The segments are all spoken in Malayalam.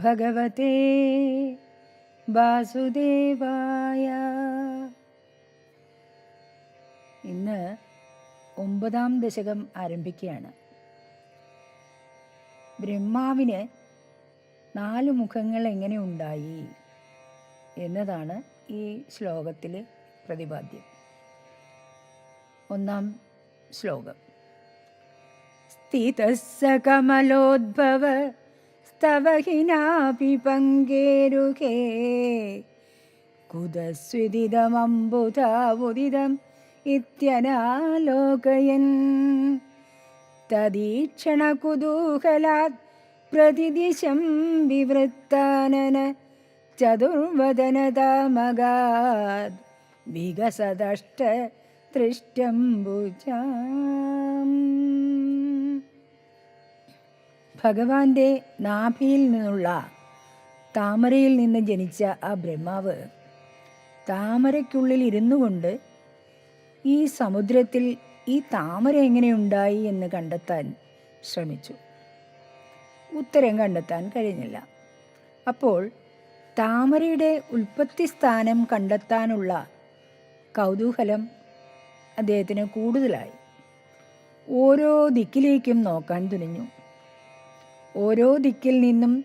ഭഗവതേ വാസുദേവായ ഇന്ന് ഒമ്പതാം ദശകം ആരംഭിക്കുകയാണ്. ബ്രഹ്മാവിന് നാല് മുഖങ്ങൾ എങ്ങനെ ഉണ്ടായി എന്നതാണ് ഈ ശ്ലോകത്തിലെ പ്രതിപാദ്യം. ഒന്നാം ശ്ലോകം. സ്ഥിതസ്സ കമലോദ്ഭവ സ്തവഹിനാപി പങ്കേരുഹേ കുതസ്വിദിതമംബുധാവുദിതം ഇത്യനാലോകയൻ. തദീക്ഷണകുതൂഹലാത് പ്രതിദിശം വിവൃത്താനന ചതുർവദനതാമഗാത് വികസദഷ്ട തൃഷ്ടംബുജാം. ഭഗവാന്റെ നാഭിയിൽ നിന്നുള്ള താമരയിൽ നിന്ന് ജനിച്ച ആ ബ്രഹ്മാവ് താമരയ്ക്കുള്ളിൽ ഇരുന്നു കൊണ്ട് ഈ സമുദ്രത്തിൽ ഈ താമര എങ്ങനെയുണ്ടായി എന്ന് കണ്ടെത്താൻ ശ്രമിച്ചു. ഉത്തരം കണ്ടെത്താൻ കഴിഞ്ഞില്ല. അപ്പോൾ താമരയുടെ ഉൽപ്പത്തി സ്ഥാനം കണ്ടെത്താനുള്ള കൗതൂഹലം അദ്ദേഹത്തിന് കൂടുതലായി. ഓരോ ദിക്കിലേക്കും നോക്കാൻ തുനിഞ്ഞു. ഓരോ ദിക്കിൽ നിന്നും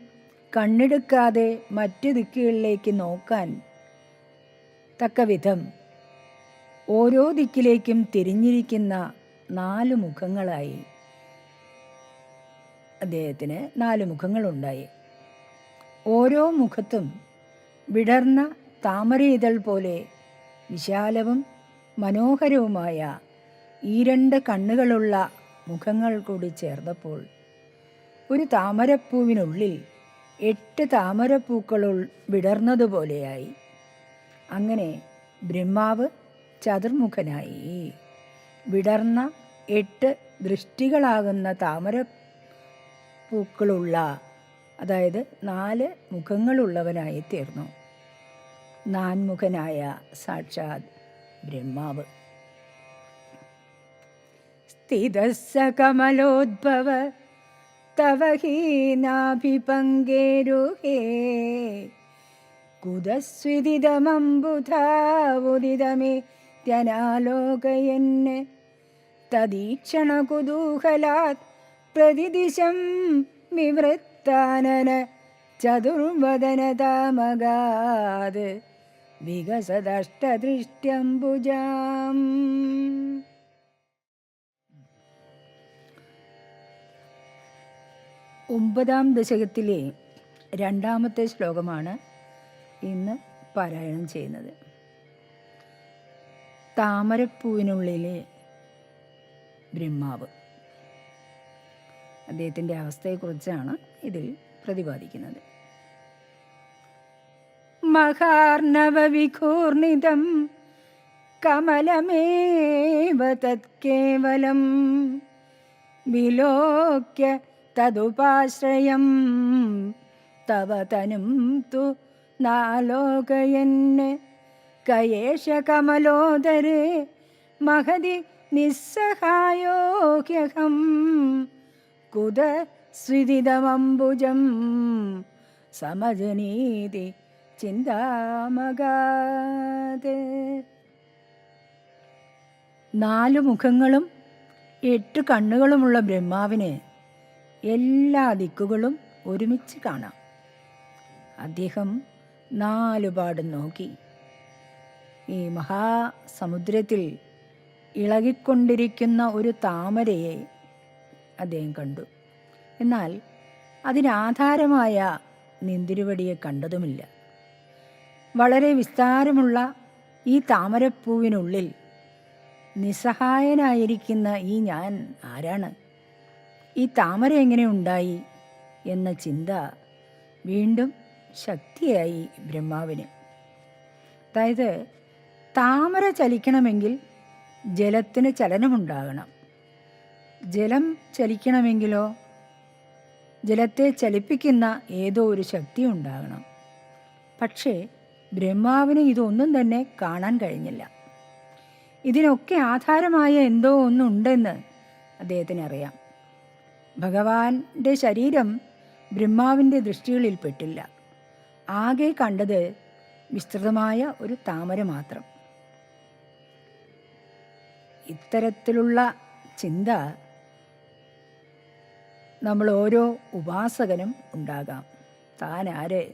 കണ്ണെടുക്കാതെ മറ്റു ദിക്കുകളിലേക്ക് നോക്കാൻ തക്കവിധം ഓരോ ദിക്കിലേക്കും തിരിഞ്ഞിരിക്കുന്ന നാല് മുഖങ്ങളായി. അദ്ദേഹത്തിന് നാല് മുഖങ്ങളുണ്ടായി. ഓരോ മുഖത്തും വിടർന്ന താമരയിതൾ പോലെ വിശാലവും മനോഹരവുമായ ഈ രണ്ട് കണ്ണുകളുള്ള മുഖങ്ങൾ കൂടി ചേർന്നപ്പോൾ ഒരു താമരപ്പൂവിനുള്ളിൽ എട്ട് താമരപ്പൂക്കൾ വിടർന്നതുപോലെയായി അങ്ങനെ ബ്രഹ്മാവ് ചതുർമുഖനായി. വിടർന്ന എട്ട് ദൃഷ്ടികളാകുന്ന താമര പൂക്കളുള്ള അതായത് നാല് മുഖങ്ങളുള്ളവനായി തീർന്നു. നാൻമുഖനായ സാക്ഷാത് ബ്രഹ്മാവ്. സ്ഥിതസ്സ കമലോദ്ഭവ തവ ഹീനാഭിപങ്കേരുഹേ കുതസ്വിദിതമംബുധാവുദിതമേത്യനാലോകയന് തദീക്ഷണകുതൂഹലാത് പ്രതിദിശം വിവൃത്താനന ചതുർവദനതാമകാത് വികസദഷ്ടദൃഷ്ട്യംബുജാം ഒമ്പതാം ദശകത്തിലെ രണ്ടാമത്തെ ശ്ലോകമാണ് ഇന്ന് പാരായണം ചെയ്യുന്നത്. താമരപ്പൂവിനുള്ളിലെ ബ്രഹ്മാവ്. അദ്ദേഹത്തിന്റെ അവസ്ഥയെക്കുറിച്ചാണ് ഇതിൽ പ്രതിപാദിക്കുന്നത്. മഹാർണവവിഘൂർണിതം കമലമേവ തത്കേവലം വിലോക്യ തതുപാശ്രയം തവ തനും തു നാലോകയന് കയേഷ കമലോദരേ മഹതി നിസ്സഹായോഹ്യഹം കുത സ്വിദിതമംബുജം സമജനീതി ചിന്താമകാത്. നാലു മുഖങ്ങളും എട്ട് കണ്ണുകളുമുള്ള ബ്രഹ്മാവിന് എല്ലാ ദിക്കുകളും ഒരുമിച്ച് കാണാം. അദ്ദേഹം നാലുപാടും നോക്കി. ഈ മഹാസമുദ്രത്തിൽ ഇളകിക്കൊണ്ടിരിക്കുന്ന ഒരു താമരയെ അദ്ദേഹം കണ്ടു. എന്നാൽ അതിനാധാരമായ നിന്തിരുവടിയെ കണ്ടതുമില്ല. വളരെ വിസ്താരമുള്ള ഈ താമരപ്പൂവിനുള്ളിൽ നിസ്സഹായനായിരിക്കുന്ന ഈ ഞാൻ ആരാണ്? ഈ താമര എങ്ങനെ ഉണ്ടായി എന്ന ചിന്ത വീണ്ടും ശക്തിയായി ബ്രഹ്മാവിന്. അതായത് താമര ചലിക്കണമെങ്കിൽ ജലത്തിന് ചലനമുണ്ടാകണം. ജലം ചലിക്കണമെങ്കിലോ ജലത്തെ ചലിപ്പിക്കുന്ന ഏതോ ഒരു ശക്തി ഉണ്ടാകണം. പക്ഷേ ബ്രഹ്മാവിന് ഇതൊന്നും തന്നെ കാണാൻ കഴിഞ്ഞില്ല. ഇതിനൊക്കെ ആധാരമായ എന്തോ ഒന്നുണ്ടെന്ന് അദ്ദേഹത്തിന് അറിയാം. ഭഗവാന്റെ ശരീരം ബ്രഹ്മാവിന്റെ ദൃഷ്ടികളിൽപ്പെട്ടില്ല ആകെ കണ്ടത് വിസ്തൃതമായ ഒരു താമര മാത്രം. ഇത്തരത്തിലുള്ള ചിന്ത നമ്മൾ ഓരോ ഉപാസകനും ഉണ്ടാകാം. താൻ ആര്?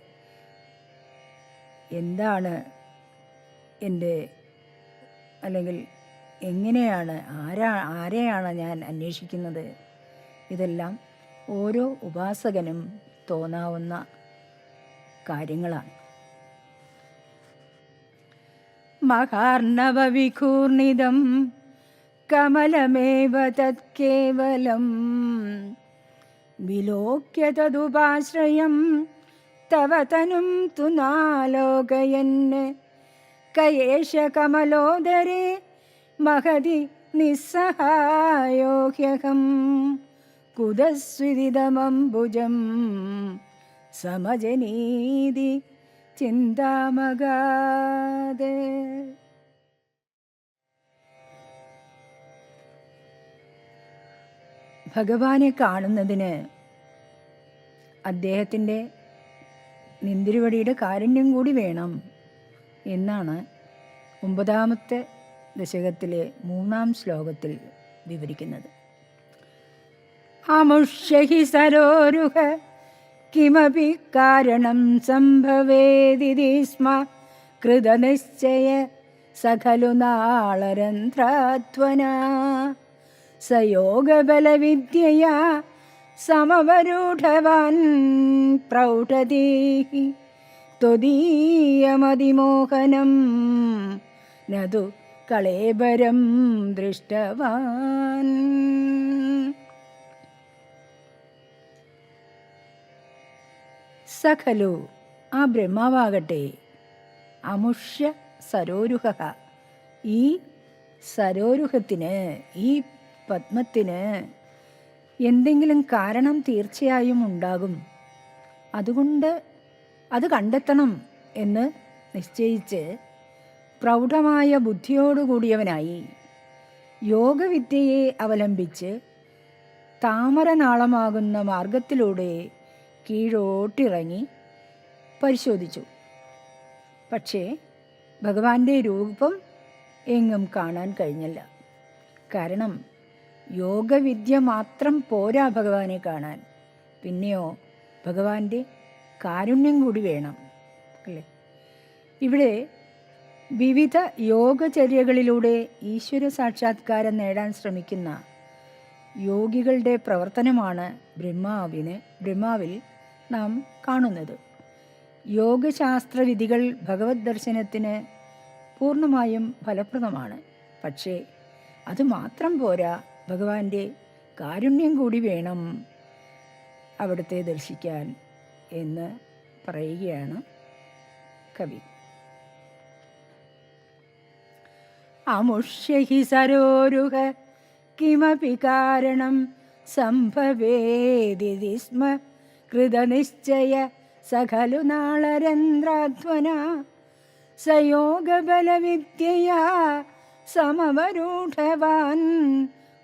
എന്താണ് എന്റെ അല്ലെങ്കിൽ എങ്ങനെയാണ് ആരാ ആരെയാണ് ഞാൻ അന്വേഷിക്കുന്നത്? ഇതെല്ലാം ഓരോ ഉപാസകനും തോന്നാവുന്ന കാര്യങ്ങളാണ്. മഹാർണവവികൂർണിതം കമലമേവ തത്കേവലം വിലോക്യ തതുപാശ്രയം തവ തനും തു നാലോകയൻ കയേഷ കമലോദരേ മഹതി നിസ്സഹായോഹ്യഹം. കുതസ്വിദിതമംബുജം സമജനീതി ചിന്താമഗാതെ ഭഗവാനെ കാണുന്നതിന് അദ്ദേഹത്തിന്റെ നിന്തിരുവടിയുടെ കാരുണ്യം കൂടി വേണം എന്നാണ് ഒമ്പതാമത്തെ ദശകത്തിലെ മൂന്നാം ശ്ലോകത്തിൽ വിവരിക്കുന്നത്. അമുഷ്യഹി സരോരുഹ കിമപി കാരണം സംഭവേദിതി സ്മ. കൃതനിശ്ചയ സഖലു നാളരന്ധ്രാത്വന സയോഗബലവിദ്യയാ സമവരൂഢവാൻ പ്രൗഢതി ത്വദീയമതിമോഹനം നതു കളേബരം ദൃഷ്ടവാൻ. സഖലു ആ ബ്രഹ്മാവാകട്ടെ. അമുഷ്യ സരോരുഹ. ഈ സരോരുഹത്തിന് ഈ പത്മത്തിന് എന്തെങ്കിലും കാരണം തീർച്ചയായും ഉണ്ടാകും. അതുകൊണ്ട് അത് കണ്ടെത്തണം എന്ന് നിശ്ചയിച്ച് പ്രൗഢമായ ബുദ്ധിയോടുകൂടിയവനായി യോഗവിദ്യയെ അവലംബിച്ച് താമരനാളമാകുന്ന മാർഗത്തിലൂടെ കീഴോട്ടിറങ്ങി പരിശോധിച്ചു. പക്ഷേ ഭഗവാന്റെ രൂപം എങ്ങും കാണാൻ കഴിഞ്ഞില്ല. കാരണം യോഗവിദ്യ മാത്രം പോരാ ഭഗവാനെ കാണാൻ. പിന്നെയോ ഭഗവാന്റെ കാരുണ്യം കൂടി വേണം അല്ലേ? ഇവിടെ വിവിധ യോഗചര്യകളിലൂടെ ഈശ്വര സാക്ഷാത്കാരം നേടാൻ ശ്രമിക്കുന്ന യോഗികളുടെ പ്രവർത്തനമാണ് ബ്രഹ്മാവിന് ബ്രഹ്മാവിൽ നാം കാണുന്നത്. യോഗശാസ്ത്ര വിധികൾ ഭഗവത് ദർശനത്തിന് പൂർണമായും ഫലപ്രദമാണ്. പക്ഷേ അത് മാത്രം പോരാ ഭഗവാന്റെ കാരുണ്യം കൂടി വേണം അവിടുത്തെ ദർശിക്കാൻ എന്ന് പറയുകയാണ് കവി. അമുഷ്യഹി സരോരുഹ കിമപി കാരണം സംഭവേദിതി സ്മ. കൃതനിശ്ചയ സഖലു നാളരന്ധ്രാധ്വന. സയോഗബലവിദ്യയാ സമവരൂഢവാൻ.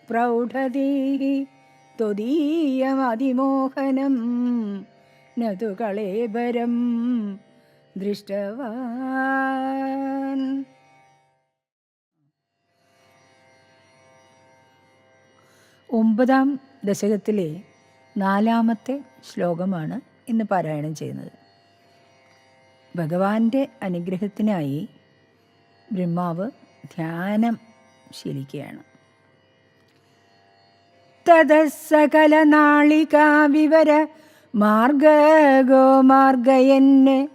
പ്രൗഢതീ ത്വദീയമതിമോഹനം. നതു കളേബരം ദൃഷ്ടവാൻ. ഒമ്പതാം ദശകത്തിലെ നാലാമത്തെ ശ്ലോകമാണ് ഇന്ന് പാരായണം ചെയ്യുന്നത്. ഭഗവാന്റെ അനുഗ്രഹത്തിനായി ബ്രഹ്മാവ് ധ്യാനം ശീലിക്കുകയാണ്. തതസകലനാളികാവിവര മാർഗഗോമാർഗയന്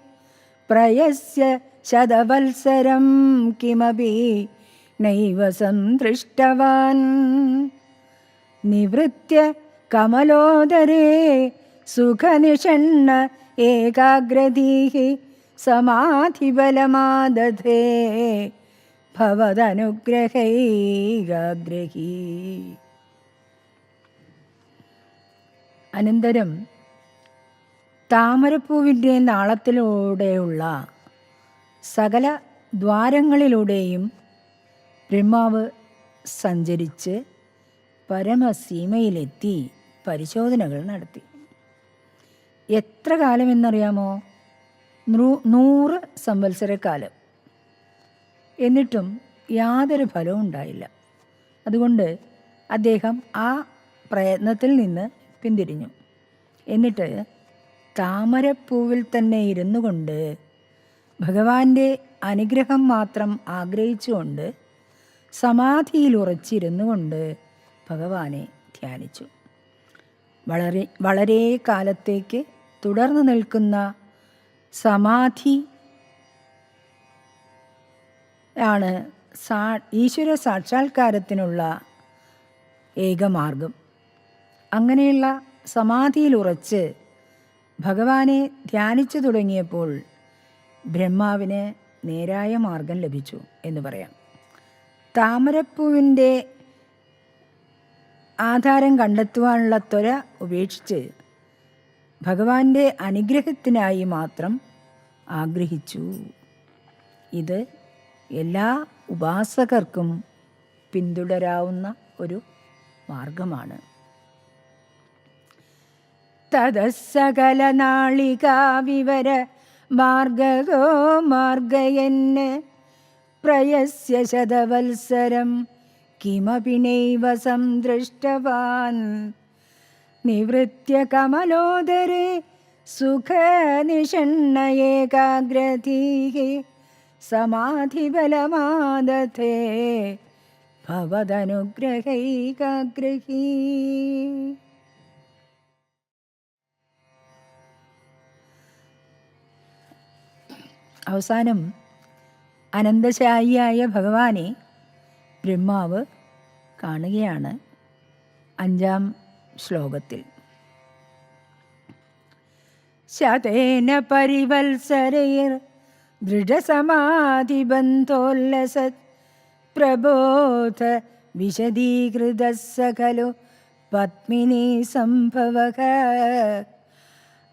പ്രയസ്യ ശതവത്സരം കിമപി നൈവ സന്തൃഷ്ടവാൻ നിവൃത്യ കമലോദരേ സുഖനിഷണ്ണ ഏകാഗ്രധീഹി സമാധിബലമാദധേ. ഭവതനുഗ്രഹൈകാഗ്രഹീ. അനന്തരം താമരപ്പൂവിന്റെ നാളത്തിലൂടെയുള്ള സകല ദ്വാരങ്ങളിലൂടെയും ബ്രഹ്മാവ് സഞ്ചരിച്ച് പരമസീമയിലെത്തി പരിശോധനകൾ നടത്തി. എത്ര കാലമെന്നറിയാമോ? നൂ നൂറ് സംവത്സരക്കാലം. എന്നിട്ടും യാതൊരു ഫലവും ഉണ്ടായില്ല. അതുകൊണ്ട് അദ്ദേഹം ആ പ്രയത്നത്തിൽ നിന്ന് പിന്തിരിഞ്ഞു. എന്നിട്ട് താമരപ്പൂവിൽ തന്നെ ഇരുന്നു കൊണ്ട് ഭഗവാന്റെ അനുഗ്രഹം മാത്രം ആഗ്രഹിച്ചുകൊണ്ട് സമാധിയിൽ ഉറച്ചിരുന്നു കൊണ്ട് ഭഗവാനെ ധ്യാനിച്ചു. വളരെ വളരെ കാലത്തേക്ക് തുടർന്നു നിൽക്കുന്ന സമാധി ആണ് സാ ഈശ്വര സാക്ഷാത്കാരത്തിനുള്ള ഏകമാർഗം അങ്ങനെയുള്ള സമാധിയിൽ ഉറച്ച് ഭഗവാനെ ധ്യാനിച്ചു തുടങ്ങിയപ്പോൾ ബ്രഹ്മാവിന് നേരായ മാർഗം ലഭിച്ചു എന്ന് പറയാം. താമരപ്പൂവിന്റെ ആധാരം കണ്ടെത്തുവാനുള്ള ത്വര ഉപേക്ഷിച്ച് ഭഗവാന്റെ അനുഗ്രഹത്തിനായി മാത്രം ആഗ്രഹിച്ചു. ഇത് എല്ലാ ഉപാസകർക്കും പിന്തുടരാവുന്ന ഒരു മാർഗമാണ്. തതസകല നാളികാ വിവര മാർഗോ മാർഗയെന്ന് പ്രയസ്യ ശതവത്സരം കിമപി നൈവ സംദൃഷ്ടവാൻ നിവൃത്യ കമലോദരെ സുഖനിഷണ്ണയേകാഗ്രധീः സമാധിബലമാദധേ ഭവതനുഗ്രഹൈകാഗ്രഹീ. അവസാനം അനന്തശായിയായ ഭഗവാനെ ബ്രഹ്മാവ് കാണുകയാണ് അഞ്ചാം ശ്ലോകത്തിൽ. ശതേന പരിവത്സരൈർ ദൃഢസമാധിബന്ധോല്ലസത് പ്രബോധ വിശദീകൃത സഖലു പത്മിനി സംഭവക.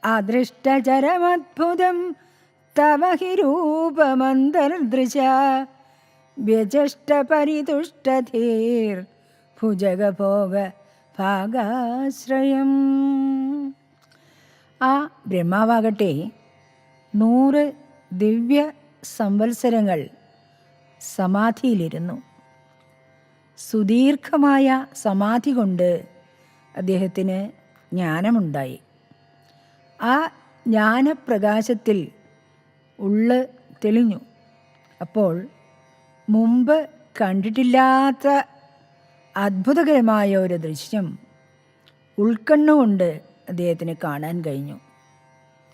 അദൃഷ്ടചരമദ്ഭുതം തവ രൂപമന്തർദൃശ വ്യജഷ്ടപരിതുഷ്ടധീർ ഭുജഗഭോഗ ഭാഗാശ്രയം. ആ ബ്രഹ്മാവാകട്ടെ നൂറ് ദിവ്യ സംവത്സരങ്ങൾ സമാധിയിലിരുന്നു. സുദീർഘമായ സമാധി കൊണ്ട് അദ്ദേഹത്തിന് ജ്ഞാനമുണ്ടായി. ആ ജ്ഞാനപ്രകാശത്തിൽ ഉള്ള് തെളിഞ്ഞു. അപ്പോൾ മുമ്പ് കണ്ടിട്ടില്ലാത്ത അത്ഭുതകരമായ ഒരു ദൃശ്യം ഉൾക്കണ്ണുകൊണ്ട് അദ്ദേഹത്തിന് കാണാൻ കഴിഞ്ഞു.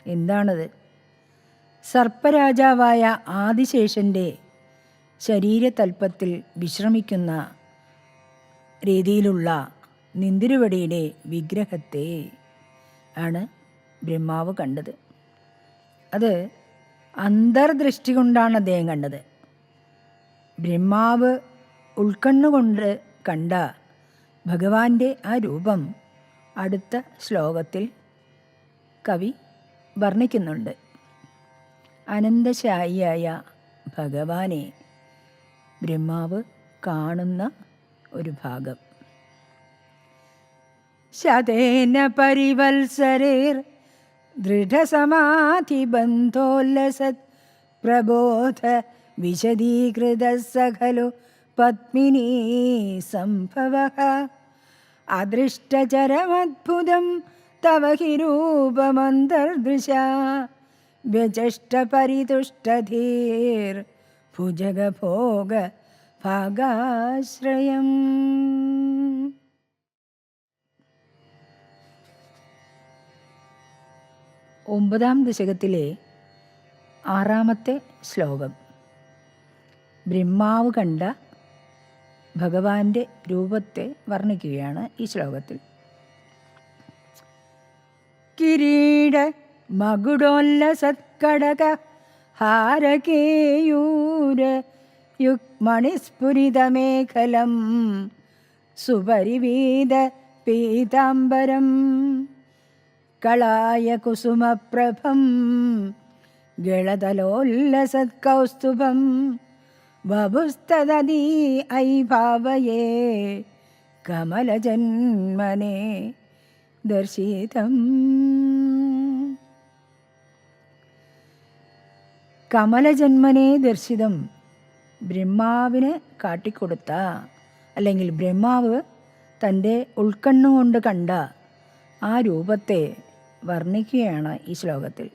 എന്താണത്? സർപ്പരാജാവായ ആദിശേഷന്റെ ശരീരതൽപ്പത്തിൽ വിശ്രമിക്കുന്ന രീതിയിലുള്ള നിന്തിരുവടിയുടെ വിഗ്രഹത്തെ ആണ് ബ്രഹ്മാവ് കണ്ടത്. അത് അന്തർദൃഷ്ടി കൊണ്ടാണ് അദ്ദേഹം കണ്ടത്. ബ്രഹ്മാവ് ഉൾക്കണ്ണുകൊണ്ട് കണ്ട ഭഗവാന്റെ ആ രൂപം അടുത്ത ശ്ലോകത്തിൽ കവി വർണിക്കുന്നുണ്ട്. അനന്തശായിയായ ഭഗവാനെ ബ്രഹ്മാവ് കാണുന്ന ഒരു ഭാഗം. ശതേന പരിവത്സരേർ ദൃഢസമാധിബന്ധോല്ലസത് പ്രബോധ വിശദീകൃത സഖലു പത്മിനീ സംഭവ. അദൃഷ്ടചരമദ്ഭുതം തവ ഹി രൂപമന്തർദൃശ വ്യജഷ്ടപരിതുഷ്ടധീർ ഭുജഗഭോഗ ഭാഗാശ്രയം. ഒമ്പതാം ദശകത്തിലെ ആറാമത്തെ ശ്ലോകം. ബ്രഹ്മാവ് കണ്ട ഭഗവാന്റെ രൂപത്തെ വർണിക്കുകയാണ് ഈ ശ്ലോകത്തിൽ. കിരീട മകുടോല്ല സത്കടക ഹാരകേയൂര യുക്മണിസ്ഫുരിതമേഖലം സുപരിവീത പീതാംബരം കളായ കുസുമപ്രഭം ഗളതലോല്ലസത്കൗസ്തുഭം വപുസ്തതീ ഐ ഭാവയേ കമലജന്മനെ ദർശിതം. കമലജന്മനെ ദർശിതം ബ്രഹ്മാവിന് കാട്ടിക്കൊടുത്ത അല്ലെങ്കിൽ ബ്രഹ്മാവ് തന്റെ ഉൾക്കണ്ണുകൊണ്ട് കണ്ട ആ രൂപത്തെ വർണിക്കുകയാണ് ഈ ശ്ലോകത്തിൽ.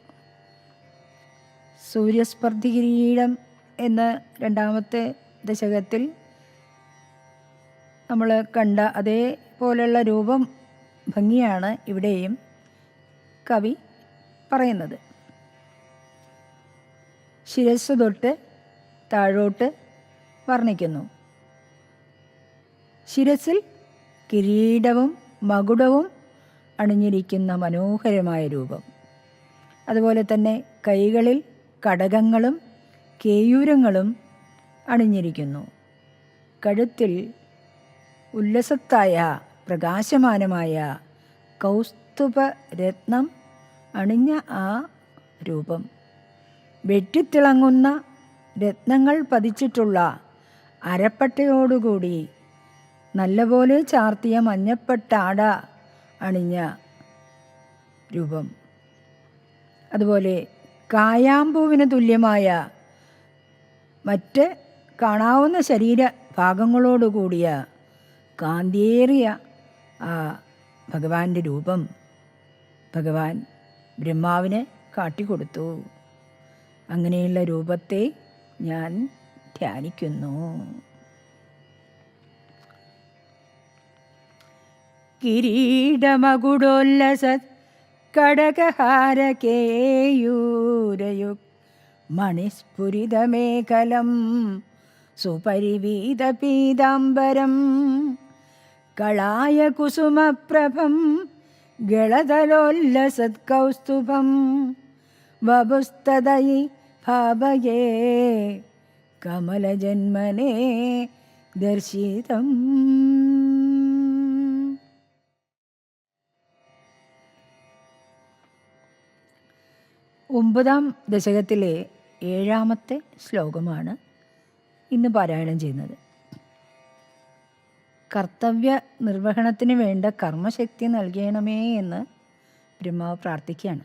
സൂര്യസ്പർദ്ധി കിരീടം എന്ന രണ്ടാമത്തെ ദശകത്തിൽ നമ്മൾ കണ്ട അതേപോലെയുള്ള രൂപം ഭംഗിയാണ് ഇവിടെയും കവി പറയുന്നത്. ശിരസ് തൊട്ട് താഴോട്ട് വർണിക്കുന്നു. ശിരസിൽ കിരീടവും മകുടവും അണിഞ്ഞിരിക്കുന്ന മനോഹരമായ രൂപം. അതുപോലെ തന്നെ കൈകളിൽ കടകങ്ങളും കേയൂരങ്ങളും അണിഞ്ഞിരിക്കുന്നു. കഴുത്തിൽ ഉല്ലസത്തായ പ്രകാശമാനമായ കൗസ്തുഭ രത്നം അണിഞ്ഞ ആ രൂപം. വെട്ടിത്തിളങ്ങുന്ന രത്നങ്ങൾ പതിച്ചിട്ടുള്ള അരപ്പട്ടയോടുകൂടി നല്ലപോലെ ചാർത്തിയ മഞ്ഞപ്പട്ടാട അണിഞ്ഞ രൂപം. അതുപോലെ കായാമ്പൂവിന് തുല്യമായ മറ്റ് കാണാവുന്ന ശരീര ഭാഗങ്ങളോടുകൂടിയ കാന്തേറിയ ആ ഭഗവാന്റെ രൂപം ഭഗവാൻ ബ്രഹ്മാവിനെ കാട്ടിക്കൊടുത്തു. അങ്ങനെയുള്ള രൂപത്തെ ഞാൻ ധ്യാനിക്കുന്നു. കിരീടമകുടോല്ലസത് കടകഹാരകേയൂരയുക് മണിസ്ഫുരിതമേഖലം സുപരിവീതപീതാംബരം കളായ കുസുമപ്രഭം ഗളതലോല്ലസത്കൗസ്തുഭം വപുസ്തദയി ഭാവയേ കമലജന്മനെ ദർശിതം. ഒമ്പതാം ദശകത്തിലെ ഏഴാമത്തെ ശ്ലോകമാണ് ഇന്ന് പാരായണം ചെയ്യുന്നത്. കർത്തവ്യ നിർവഹണത്തിന് വേണ്ട കർമ്മശക്തി നൽകണമേ എന്ന് ബ്രഹ്മാവ് പ്രാർത്ഥിക്കുകയാണ്.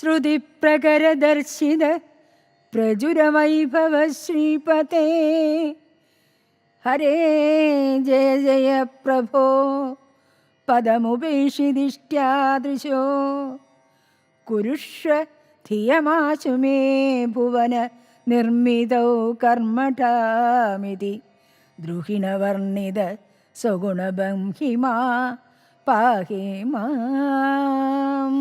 ശ്രുതിപ്രകരദർശിത പ്രചുരവൈഭവ ശ്രീപതേ. ഹരേ ജയ ജയ പ്രഭോ. പദമുപേക്ഷിദിഷ്ട്യാദൃശോ കുരുഷ്വ ധിയമാശു മേ ഭുവന നിർമ്മിതൗ കർമ്മഠാമിതി. ദ്രുഹിണവർണിത സ്വഗുണബംഹിമാ പാഹി മാം.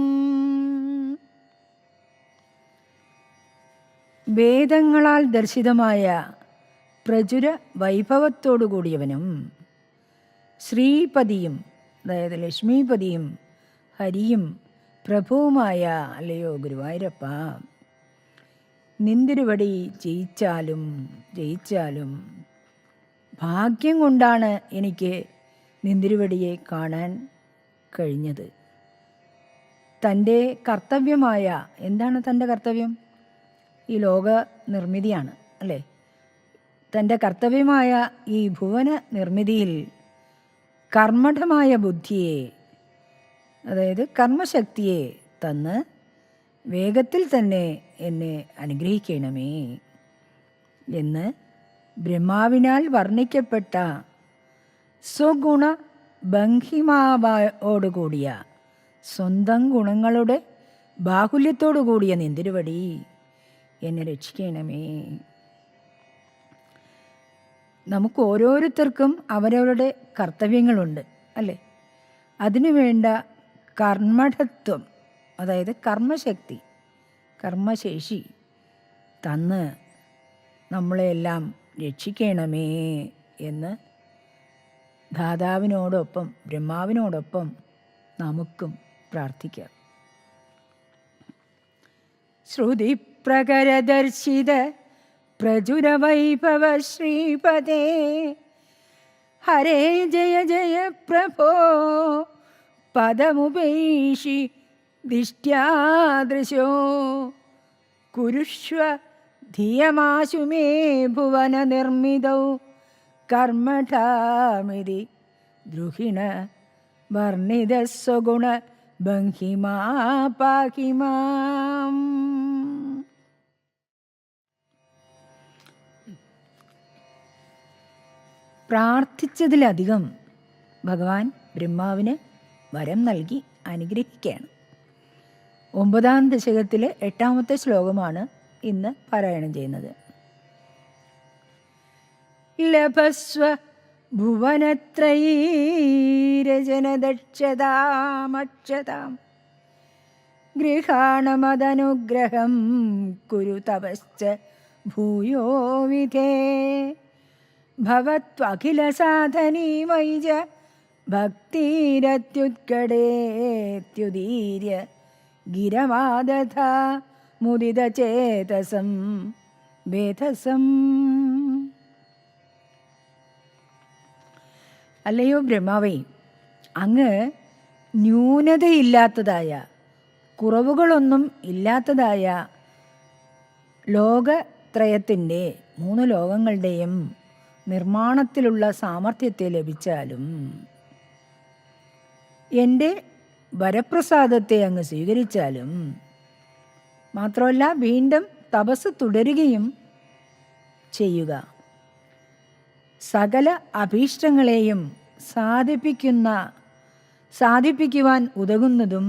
വേദങ്ങളാൽ ദർശിതമായ പ്രചുര വൈഭവത്തോടു കൂടിയവനും ശ്രീപതിയും അതായത് ലക്ഷ്മീപതിയും ഹരിയും പ്രഭുവുമായ അല്ലയോ ഗുരുവായൂരപ്പ നിന്തിരുവടി ജയിച്ചാലും ജയിച്ചാലും ഭാഗ്യം കൊണ്ടാണ് എനിക്ക് നിന്തിരുവടിയെ കാണാൻ കഴിഞ്ഞത്. തന്റെ കർത്തവ്യമായ എന്താണ് തന്റെ കർത്തവ്യം? ഈ ലോക നിർമ്മിതിയാണ് അല്ലേ? തന്റെ കർത്തവ്യമായ ഈ ഭുവന നിർമ്മിതിയിൽ കർമ്മഠമായ ബുദ്ധിയെ അതായത് കർമ്മശക്തിയെ തന്ന് വേഗത്തിൽ തന്നെ എന്നെ അനുഗ്രഹിക്കണമേ എന്ന് ബ്രഹ്മാവിനാൽ വർണിക്കപ്പെട്ട സ്വഗുണ ഭംഗിമാവോടുകൂടിയ സ്വന്തം ഗുണങ്ങളുടെ ബാഹുല്യത്തോടു കൂടിയ നിന്തിരുവടി എന്നെ രക്ഷിക്കണമേ. നമുക്ക് ഓരോരുത്തർക്കും അവരവരുടെ കർത്തവ്യങ്ങളുണ്ട് അല്ലേ? അതിനു വേണ്ട കർമ്മഠത്വം അതായത് കർമ്മശക്തി കർമ്മശേഷി തന്ന് നമ്മളെല്ലാം രക്ഷിക്കണമേ എന്ന് ദാതാവിനോടൊപ്പം ബ്രഹ്മാവിനോടൊപ്പം നമുക്കും പ്രാർത്ഥിക്കാം. ശ്രുതിപ്രകരദർശിത പ്രചുരവൈഭവ ശ്രീപദേ. ഹരേ ജയ ജയ പ്രഭോ. പദമുപേഷി ദിഷ്ട്യാദൃശോ. കുരുഷ്വ ധിയമാശു മേ ഭുവന നിർമ്മിതൗ കർമ്മഠാമിതി ദ്രുഹിണ വർണിത സ്വഗുണ ബംഹിമാ പാഹിമാം പ്രാർത്ഥിച്ചതിലധികം ഭഗവാൻ ബ്രഹ്മാവിന് വരം നൽകി അനുഗ്രഹിക്കുകയാണ്. ഒമ്പതാം ദശകത്തിലെ എട്ടാമത്തെ ശ്ലോകമാണ് ഇന്ന് പാരായണം ചെയ്യുന്നത്. ലഭസ്വ ഭുവനത്രയീരജനദക്ഷതാമക്ഷതാം ഗൃഹാണമതനുഗ്രഹം കുരു തപശ്ച ഭൂയോ വിധേ. ഭവത്വഖിലസാധനീ വൈജ ഭക്തിരത്യുത്കടേത്യുദീര്യ ഗിരമാദഥ മുദിതചേതസം വേധസം. അല്ലയോ ബ്രഹ്മാവേ അങ്ങ് ന്യൂനതയില്ലാത്തതായ കുറവുകളൊന്നും ഇല്ലാത്തതായ ലോകത്രയത്തിന്റെ മൂന്ന് ലോകങ്ങളുടെയും നിർമ്മാണത്തിലുള്ള സാമർഥ്യത്തെ ലഭിച്ചാലും എന്റെ വരപ്രസാദത്തെ അങ്ങ് സ്വീകരിച്ചാലും മാത്രമല്ല വീണ്ടും തപസ് തുടരുകയും ചെയ്യുക. സകല അഭീഷ്ടങ്ങളെയും സാധിപ്പിക്കുന്ന സാധിപ്പിക്കുവാൻ ഉതകുന്നതും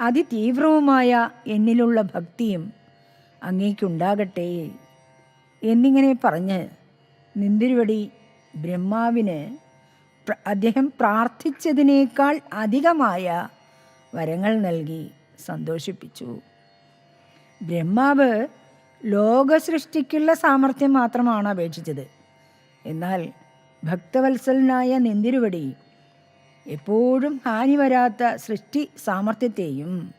അതിതീവ്രവുമായ എന്നിലുള്ള ഭക്തിയും അങ്ങേക്കുണ്ടാകട്ടെ എന്നിങ്ങനെ പറഞ്ഞ് നിന്തിരുവടി ബ്രഹ്മാവിന് അദ്ദേഹം പ്രാർത്ഥിച്ചതിനേക്കാൾ അധികമായ വരങ്ങൾ നൽകി സന്തോഷിപ്പിച്ചു. ബ്രഹ്മാവ് ലോകസൃഷ്ടിക്കുള്ള സാമർഥ്യം മാത്രമാണ് അപേക്ഷിച്ചത്. എന്നാൽ ഭക്തവത്സലനായ നെന്തിരുവടി എപ്പോഴും ഹാനി വരാത്ത സൃഷ്ടി സാമർഥ്യത്തെയും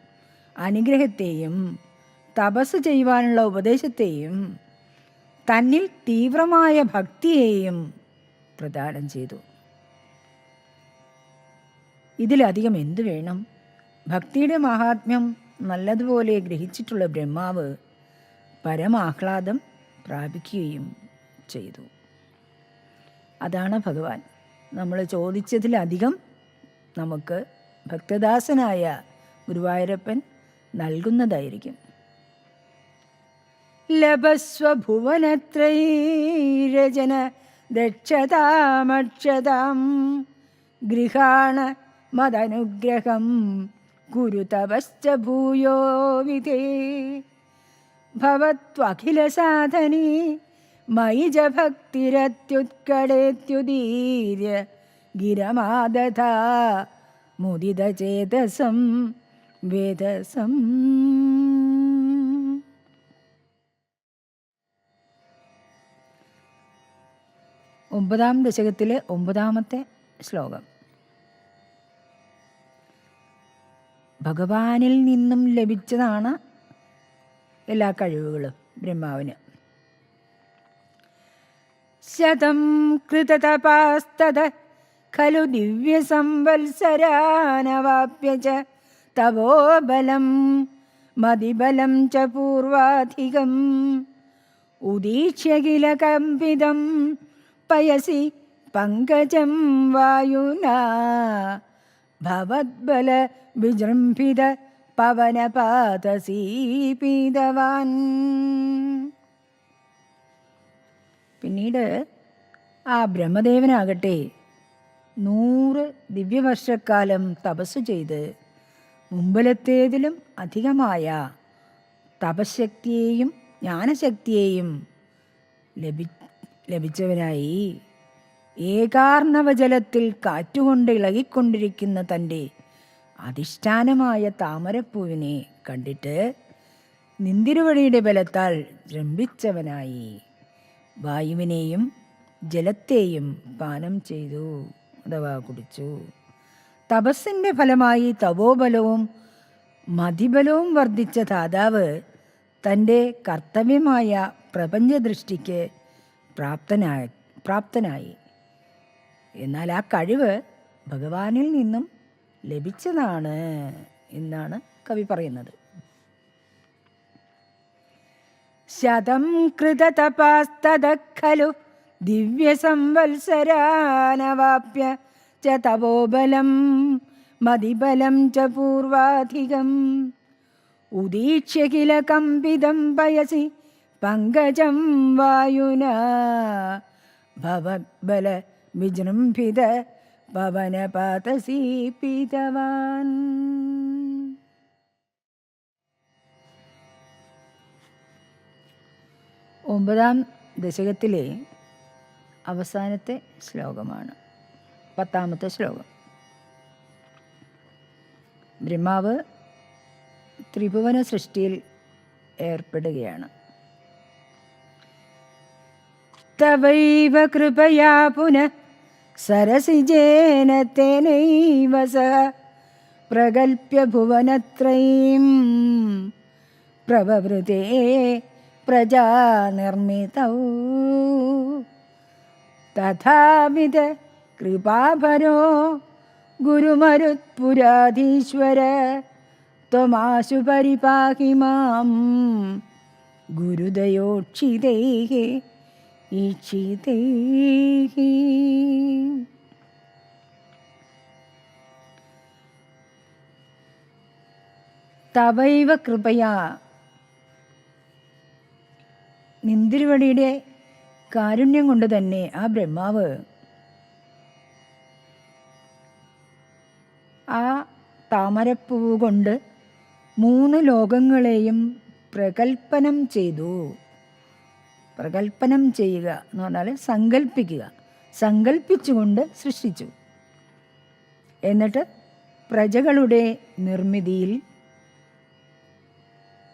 അനുഗ്രഹത്തെയും തപസ് ചെയ്യുവാനുള്ള ഉപദേശത്തെയും തന്നിൽ തീവ്രമായ ഭക്തിയെയും പ്രദാനം ചെയ്തു. ഇതിലധികം എന്തു വേണം? ഭക്തിയുടെ മഹാത്മ്യം നല്ലതുപോലെ ഗ്രഹിച്ചിട്ടുള്ള ബ്രഹ്മാവ് പരമാഹ്ലാദം പ്രാപിക്കുകയും ചെയ്തു. അതാണ് ഭഗവാൻ. നമ്മൾ ചോദിച്ചതിലധികം നമുക്ക് ഭക്തദാസനായ ഗുരുവായൂരപ്പൻ നൽകുന്നതായിരിക്കും. ലഭസ്വഭുവനത്രൈരജന ദക്ഷതാമക്ഷതാം ഗൃഹാണ മദനുഗ്രഹം കുരു തപശ്ച ഭൂയോ വിധേ. ഭവത്വഖിലസാധനീ മയി ജ ഭക്തിരത്യുത്കടേത്യുദീര്യ ഗിരമാദഥ മുദിതചേതസം വേദസം. ഒമ്പതാം ദശകത്തിലെ ഒമ്പതാമത്തെ ശ്ലോകം. ഭഗവാനിൽ നിന്നും ലഭിച്ചതാണ് എല്ലാ കഴിവുകളും ബ്രഹ്മാവിന്. ശതം കൃതതപാസ്തത ഖലു ദിവ്യസംവത്സരാനവാപ്യ ച തവോ ബലം മതിബലം ച പൂർവാധികം. ഉദീക്ഷ്യ കില കമ്പിതം പയസി പങ്കജം വായുനാ. ഭവദ്ബല വിജൃംഭിത പവനപാതസീപീതവാൻ പിന്നീട് ആ ബ്രഹ്മദേവനാകട്ടെ നൂറ് ദിവ്യവർഷക്കാലം തപസ്സു ചെയ്ത് മുമ്പലത്തേതിലും അധികമായ തപശക്തിയെയും ജ്ഞാനശക്തിയെയും ലഭി ലഭിച്ചവനായി. ഏകാർണവജലത്തിൽ കാറ്റുകൊണ്ട് ഇളകിക്കൊണ്ടിരിക്കുന്ന തന്റെ അധിഷ്ഠാനമായ താമരപ്പൂവിനെ കണ്ടിട്ട് നിന്തിരുവഴിയുടെ ബലത്താൽ രംഭിച്ചവനായി. വായുവിനെയും ജലത്തെയും പാനം ചെയ്തു. അഥവാ കുടിച്ചു. തപസ്സിന്റെ ഫലമായി തപോബലവും മതിബലവും വർദ്ധിച്ച ദാതാവ് തന്റെ കർത്തവ്യമായ പ്രപഞ്ചദൃഷ്ടിക്ക് പ്രാപ്തനായി പ്രാപ്തനായി. എന്നാൽ ആ കഴിവ് ഭഗവാനിൽ നിന്നും ലഭിച്ചതാണ് എന്നാണ് കവി പറയുന്നത്. ശതം കൃതതപാസ്തത ഖലു ദിവ്യസംവത്സരാനവാപ്യ ച തപോബലം മതിബലം ച പൂർവാധികം. ഉദീക്ഷ്യ കില കമ്പിതം പയസി പങ്കജം വായുന ഭവബല വിജൃംഭിത പവനപാതസീപിതവാൻ ഒമ്പതാം ദശകത്തിലെ അവസാനത്തെ ശ്ലോകമാണ് പത്താമത്തെ ശ്ലോകം. ബ്രഹ്മാവ് ത്രിഭുവന സൃഷ്ടിയിൽ ഏർപ്പെടുകയാണ്. തവൈവ കൃപയാ പുനഃ സരസിജേന തേനൈവ സഹ പ്രഗൽപ്യ ഭുവനത്രയീം പ്രവവൃതേ പ്രജാനിർമ്മിതൗ. തഥാവിധ കൃപാഭരോ ഗുരുമരുത്പുരാധീശ്വര ത്വമാശു പരിപാഹി മാം ഗുരുദയോക്ഷിതൈः ഈക്ഷിതൈः തവൈവ കൃപയാ. നിന്തിരുവടിയുടെ കാരുണ്യം കൊണ്ട് തന്നെ ആ ബ്രഹ്മാവ് ആ താമരപ്പൂവ് കൊണ്ട് മൂന്ന് ലോകങ്ങളെയും പ്രകൽപ്പനം ചെയ്തു. പ്രകൽപ്പനം ചെയ്യുക എന്ന് പറഞ്ഞാൽ സങ്കല്പിക്കുക സങ്കല്പിച്ചുകൊണ്ട് സൃഷ്ടിച്ചു. എന്നിട്ട് പ്രജകളുടെ നിർമ്മിതിയിൽ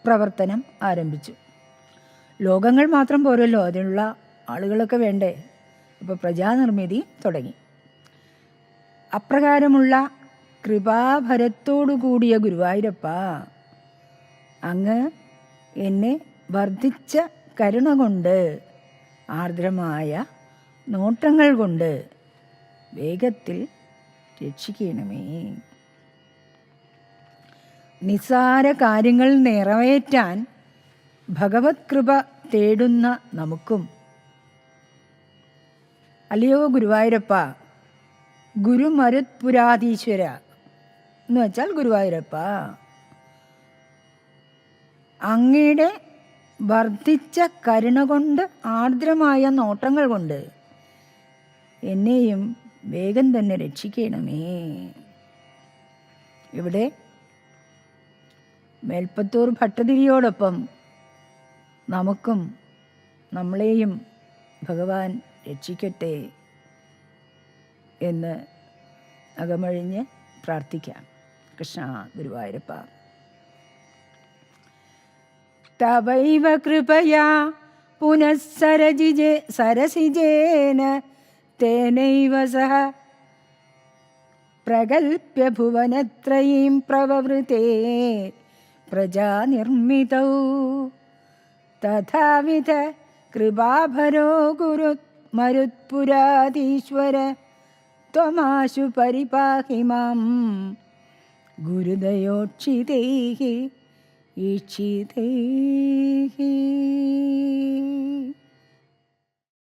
പ്രവർത്തനം ആരംഭിച്ചു. ലോകങ്ങൾ മാത്രം പോരല്ലോ അതിനുള്ള ആളുകളൊക്കെ വേണ്ടേ? അപ്പോൾ പ്രജാനിർമ്മിതി തുടങ്ങി. അപ്രകാരമുള്ള കൃപാഭരത്തോടു കൂടിയ ഗുരുവായൂരപ്പ അങ്ങ് എന്നെ വർദ്ധിച്ച കരുണ കൊണ്ട് ആർദ്രമായ നോട്ടങ്ങൾ കൊണ്ട് വേഗത്തിൽ രക്ഷിക്കണമേ. നിസ്സാര കാര്യങ്ങൾ നിറവേറ്റാൻ ഭഗവത് കൃപ തേടുന്ന നമുക്കും. അല്ലയോ ഗുരുവായൂരപ്പ ഗുരുമരുത്പുരാധീശ്വര എന്ന് വെച്ചാൽ ഗുരുവായൂരപ്പ അങ്ങയുടെ വർദ്ധിച്ച കരുണ കൊണ്ട് ആർദ്രമായ നോട്ടങ്ങൾ കൊണ്ട് എന്നെയും വേഗം തന്നെ രക്ഷിക്കണമേ. ഇവിടെ മേൽപ്പത്തൂർ ഭട്ടതിരിയോടൊപ്പം നമുക്കും നമ്മളെയും ഭഗവാൻ രക്ഷിക്കട്ടെ എന്ന് അകമഴിഞ്ഞ് പ്രാർത്ഥിക്കാം. കൃഷ്ണ ഗുരുവായൂരപ്പ. തവൈവ കൃപയാ. പുനഃസരജിജേ സരസിജേന തേനൈവ സഹ. പ്രഗൽപ്യ ഭുവനത്രയീം പ്രവവൃതേ. പ്രജാനിർമ്മിതൗ. തഥാവിധ കൃപാഭരോ ഗുരു മരുത്പുരാധീശ്വര. ത്വമാശു പരിപാഹി മാം ഗുരുദയോക്ഷിതൈः ഈക്ഷിതൈः